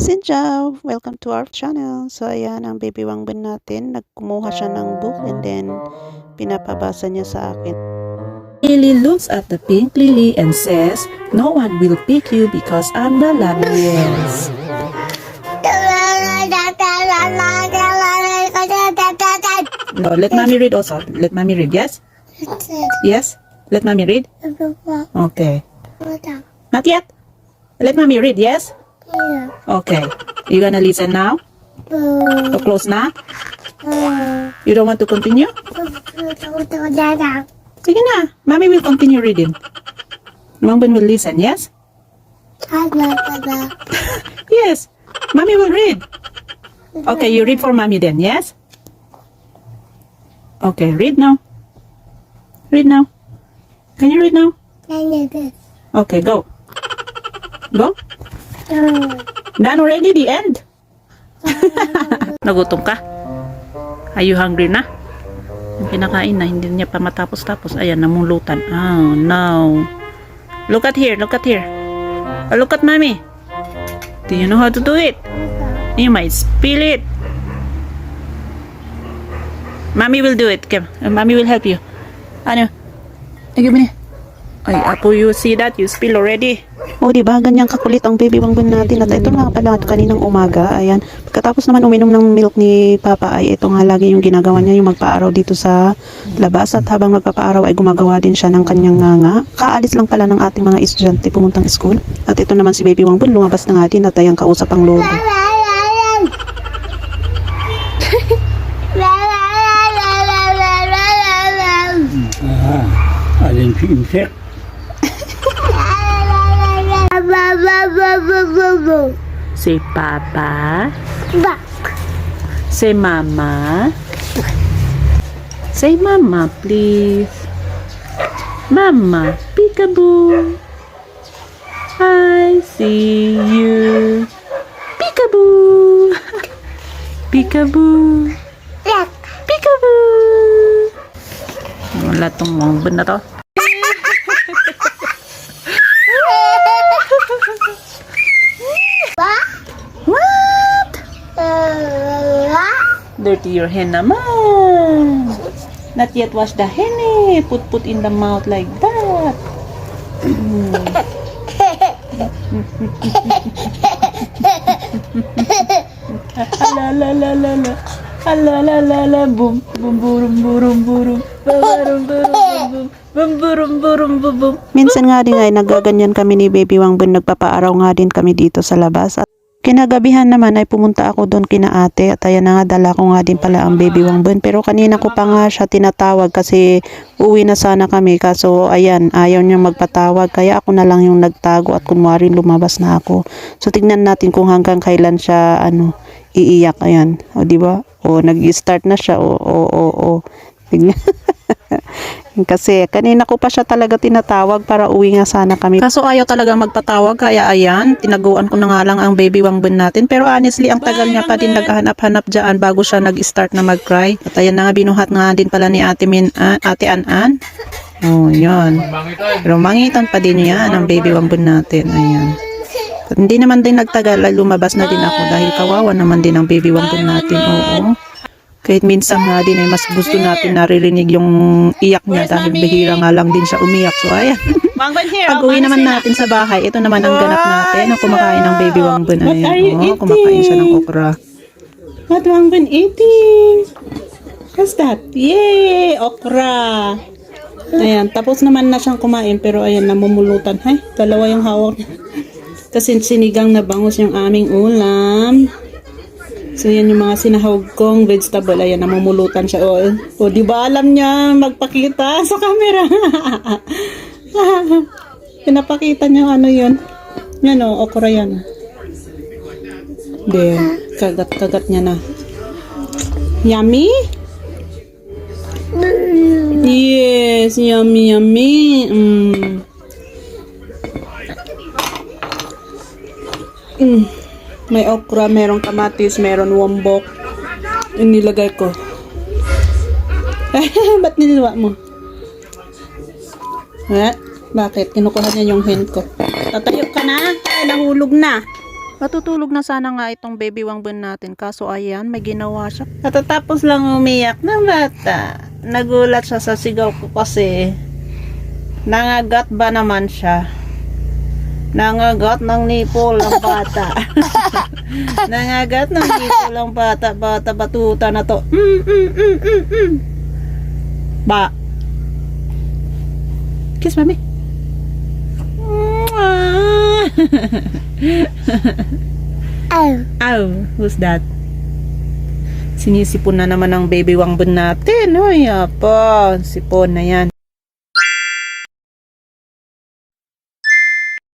Sinja! Welcome to our channel. So, ayan, ang baby wangbin natin. Nagkumuha siya ng book and then pinapabasa niya sa akin. Lily looks at the pink lily and says, No one will pick you because I'm the luckiest. No, let mommy read also. Let mommy read, yes? Yes? Let mommy read? Okay. Not yet? Let mommy read, yes? Okay. You gonna listen now? So close na? You don't want to continue? Sige na. Mommy will continue reading. Mambin will listen, yes? Yes. Mommy will read. Okay, you read for mommy then, yes? Okay, read now. Read now. Can you read now? Okay, go. Go. Done already, the end. Nagutom ka? Are you hungry na? Yung kinakain na, hindi niya pa matapos-tapos. Ayan, namulutan. Oh, no. Look at here, look at here. Oh, look at mommy. Do you know how to do it? You might spill it. Mommy will do it. Come, uh, mommy will help you. Ano? Gawin niya. Ay, Apo, you see that? You spill already. O, di ba? Ganyang kakulit ang baby wangbin natin. At ito nga pala, kaninang umaga. Ayan. Pagkatapos naman uminom ng milk ni Papa, ay ito nga lagi yung ginagawa niya, yung magpaaraw dito sa labas. At habang magpapaaraw ay gumagawa din siya ng kanyang nganga. Kaalis lang pala ng ating mga estudyante pumuntang school. At ito naman si baby wangbin, lumabas na nga din at ayang kausap ang lobo. Ah, alin si insect? Say Papa. Say Mama. Say Mama, please. Mama, peekaboo. I see you. Peekaboo. Peekaboo. Peekaboo. Wala tong mga na to. What? Dirty your hand naman. Not yet wash the hand eh. Put put in the mouth like that. Ala la la la la. Ala la la la boom. Boom burum burum burum. Burum burum burum. Boom burum burum bum bum. Minsan nga din ay nagaganyan kami ni Baby Wangbin, nagpapaaraw nga din kami dito sa labas. At kinagabihan naman ay pumunta ako doon kina ate at ayan na nga dala ko nga din pala ang Baby Wangbin. Pero kanina ko pa nga siya tinatawag kasi uwi na sana kami kaso ayan ayaw niya magpatawag kaya ako na lang yung nagtago at kunwari lumabas na ako. So tignan natin kung hanggang kailan siya ano iiyak ayan. O di ba? O nag-start na siya. O o o o. Tignan. Kasi kanina ko pa siya talaga tinatawag para uwi nga sana kami. Kaso ayaw talaga magpatawag kaya ayan, tinaguan ko na nga lang ang baby wangbin natin. Pero honestly, ang tagal niya pa din naghahanap-hanap dyan bago siya nag-start na mag-cry. At ayan na nga, binuhat nga din pala ni ate, Min, ah, ate An-An. Oh, yun. Pero mangitan pa din yan ang baby wangbin natin. Ayan. At hindi naman din nagtagal lumabas na din ako dahil kawawa naman din ang baby wangbin natin. Oo. Kahit minsan nga din ay mas gusto natin naririnig yung iyak niya dahil bihira nga lang din siya umiyak. So ayan. Pag uwi naman natin sa bahay, ito naman ang ganap natin. Ang kumakain ng baby wangbin. What are you Ayan. Oh, kumakain siya ng okra. What been eating? What's that? Yay! Okra! Ayan, tapos naman na siyang kumain pero ayan, namumulutan. Hay, dalawa yung hawak niya. Kasi sinigang na bangus yung aming ulam. So, yan yung mga sinahog kong vegetable. Ayan, namumulutan siya. O, o di ba alam niya magpakita sa camera? Pinapakita niya ano yun. Yan o, okra yan. There, kagat-kagat niya na. Yummy? Yes, yummy, yummy. Mm. Mm. May okra, merong kamatis, meron wombok. Inilagay ko. Ba't niliwa mo? Ha? Bakit? Kinukuha niya yung hand ko. Tatayo ka na? Ay, nahulog na. Matutulog na sana nga itong baby wangbun natin kaso ayan, may ginawa siya. Katatapos lang umiyak ng bata. Nagulat siya sa sigaw ko kasi nangagat ba naman siya? Nangagat ng nipol ang bata. nangagat ng nipol ang bata. Bata batuta na to. Mm, mm, mm, mm, mm. Ba. Kiss mami. Mwah. Ow, who's that? Sinisipon na naman ang baby wangbun natin. Ay, apa, sipon na yan.